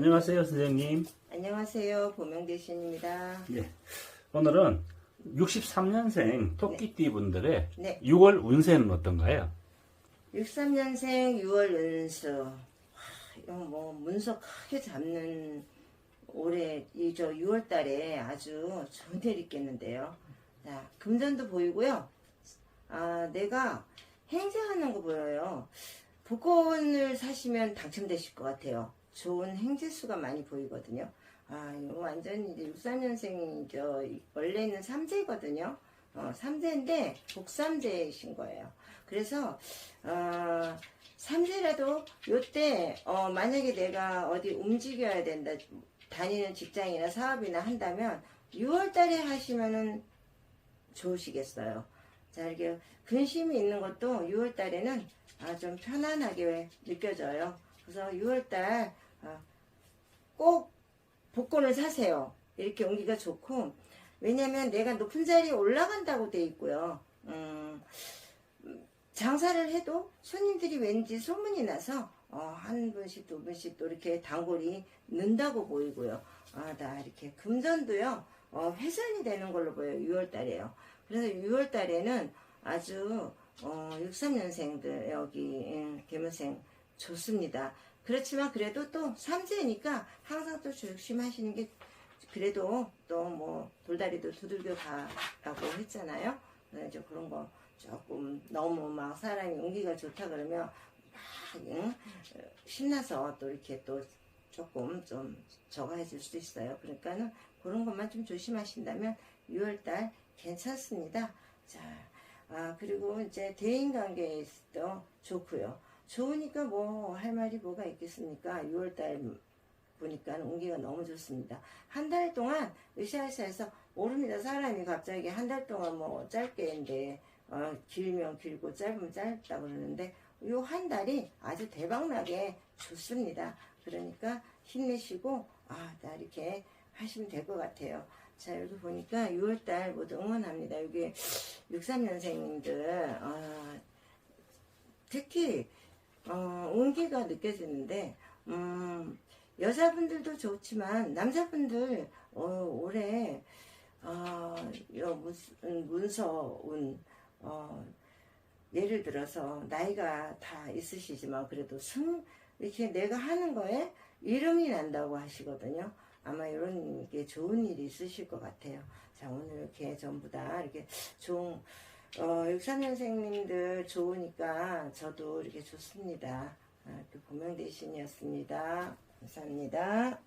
안녕하세요, 선생님. 안녕하세요. 보명대신입니다. 예. 오늘은 63년생 토끼띠 분들의 네. 6월 운세는 어떤가요? 63년생 6월 운수. 와, 이거 뭐 문서 크게 잡는 올해 이 저 6월 달에 아주 좋은 일 있겠는데요. 자, 금전도 보이고요. 아, 내가 행세하는 거 보여요. 복권을 사시면 당첨되실 것 같아요. 좋은 행세수가 많이 보이거든요. 아, 이거 완전 이제 63년생이 저 원래는 삼재거든요. 어, 삼재인데 복삼재이신 거예요. 그래서 어, 삼재라도 요때 어, 만약에 내가 어디 움직여야 된다 다니는 직장이나 사업이나 한다면 6월 달에 하시면은 좋으시겠어요. 자, 이렇게 근심이 있는 것도 6월 달에는 아, 좀 편안하게 느껴져요. 그래서 6월 달 꼭 복권을 사세요. 이렇게 온기가 좋고, 왜냐면 내가 높은 자리에 올라간다고 돼 있고요. 음, 장사를 해도 손님들이 왠지 소문이 나서 어, 한 분씩 두 분씩 또 이렇게 단골이 는다고 보이고요. 아, 나 이렇게 금전도요, 어, 회전이 되는 걸로 보여요. 6월 달에요. 그래서 6월 달에는 아주, 어, 63년생들, 여기, 예, 개무생 좋습니다. 그렇지만 그래도 또 삼재니까 항상 또 조심하시는 게 그래도 또 뭐 돌다리도 두들겨 가라고 했잖아요. 이제 그런 거 조금 너무 막 사람이 운기가 좋다 그러면 막 응? 신나서 또 이렇게 또 조금 좀 저거 해줄 수도 있어요. 그러니까는 그런 것만 좀 조심하신다면 6월달 괜찮습니다. 자, 아 그리고 이제 대인 관계에도 좋고요. 좋으니까 뭐 할 말이 뭐가 있겠습니까? 6월달 보니까 운기가 너무 좋습니다. 한 달 동안 으쌰으쌰해서 모릅니다. 사람이 갑자기 한 달 동안 뭐 짧게인데 어, 길면 길고 짧으면 짧다 그러는데 요 한 달이 아주 대박나게 좋습니다. 그러니까 힘내시고 아, 나 이렇게 하시면 될 것 같아요. 자, 여기 보니까 6월달 모두 응원합니다. 여기 63년생님들, 아, 특히, 어, 온기가 느껴지는데, 음, 여자분들도 좋지만, 남자분들, 어, 올해, 어, 요 무슨, 문서운, 어, 예를 들어서, 나이가 다 있으시지만, 그래도 승, 이렇게 내가 하는 거에 이름이 난다고 하시거든요. 아마 이런 게 좋은 일이 있으실 것 같아요. 자, 오늘 이렇게 전부 다 이렇게 좋은, 어, 63년생님들 좋으니까 저도 이렇게 좋습니다. 아, 이렇게 보명대신이었습니다. 감사합니다.